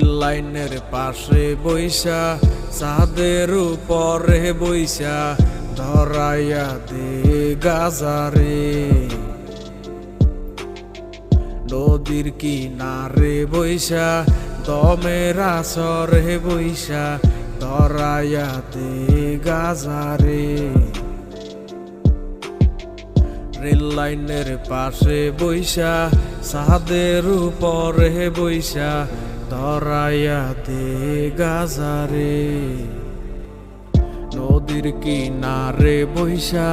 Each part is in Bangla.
লাইনের পাশে বইসা চাঁদের উপরে বইসা ধরাইয়া দে গাজারে। নদীর কিনারে বইসা দমের আসরে বইসা ধরাইয়া দে গাজারে। রেল লাইনের পাশে বইসা সাদের উপরে বইসা ধরাইয়া দে গাজারে, নদীর কিনারে বইসা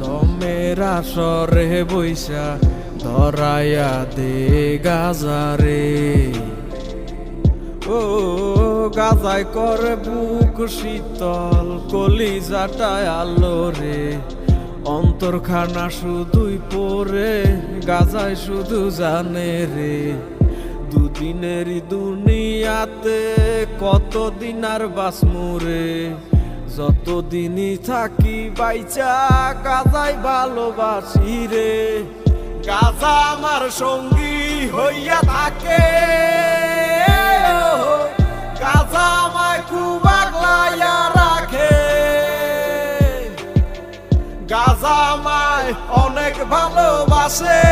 দমের আসরে বইসা ধরাইয়া দে গাজারে। ও, গাজায় করে বুক শীতল কলিজাটায় আলো রে অন্তরখানা শুধুই পরে, গাজায় শুধু জানে রে। দুদিনেরই দুনিয়াতে কতদিন আর বাসমুরে যতদিনই থাকি বাইচা গাজাই ভালোবাসি রে। গাজা আমার সঙ্গী হইয়া থাকে। খুব অনেক ভালোবাসে।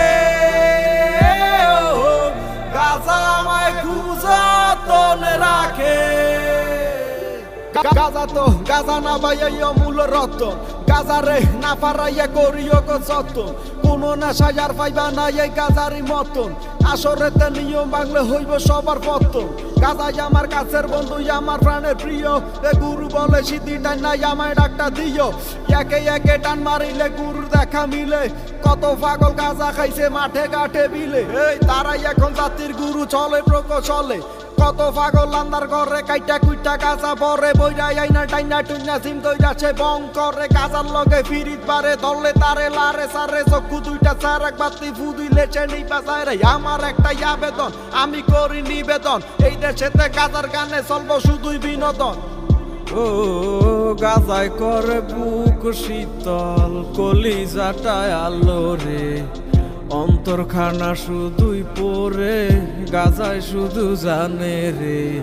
গাজা তো গাজা না বাইয়া মূল রত গাজা রে না পারাইয়া করিও গো যত কোন না সাজার পাইবা না এই গাজারি মতন আসরেতে নিয়ম বাংলা হইব সবার পতন গাজাই আমার কাছের বন্ধু আমার প্রাণের প্রিয় এ গুরু বলে সিদ্ধিটাই নাই আমায় ডাকটা দিও একে একে টান মারিলে গুরুর দেখা মিলে কত পাগল গাজা খাইছে মাঠে ঘাটে বিলে এই তারাই এখন জাতির গুরু চলে প্রক চলে কত পাগল আন্দার ঘরে কাইটা কুইটা গাছা পরে বইরা আইনা টাইনা টুইনা সিম কইরাছে বং করে। গাজার লগে ফিরিত পারে ধরলে তারে লারে সারে। চক্ষু দুইটা চার এক বাতি ফুদিলে চেনি পাশায় রে। আমার একটাই আবেদন, আমি করি নিবেদন। এই দেশেতে গাজার গানে চলবো শুধুই বিনোদন। ও গাজায় করে বুক শীতল, কলিজাটায় আলো রে। অন্তরখানা শুধুই পরে, গাজায় শুধু জানে রে।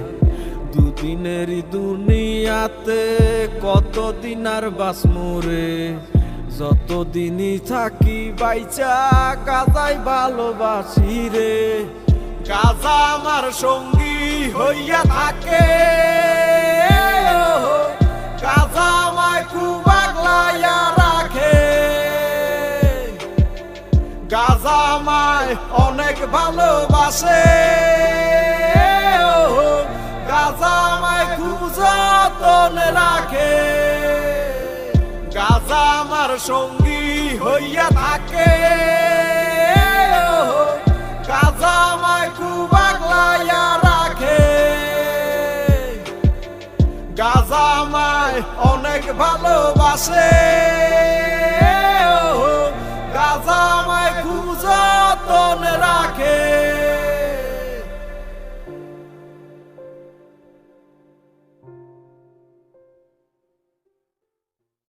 দুদিনেরই দুনিয়াতে কতদিন আর বাসমুরে যতদিনই থাকি বাইচা গাজাই ভালোবাসি রে। গাজা আমার সঙ্গী হইয়া থাকে। গাজা আমায় অনেক ভালোবাসে। গাজা আমায় খুব যতনে রাখে। গাজা আমার সঙ্গী হইয়া থাকে। গাজা আমায় খুব রাখে। গাজা আমায় অনেক ভালোবাসে।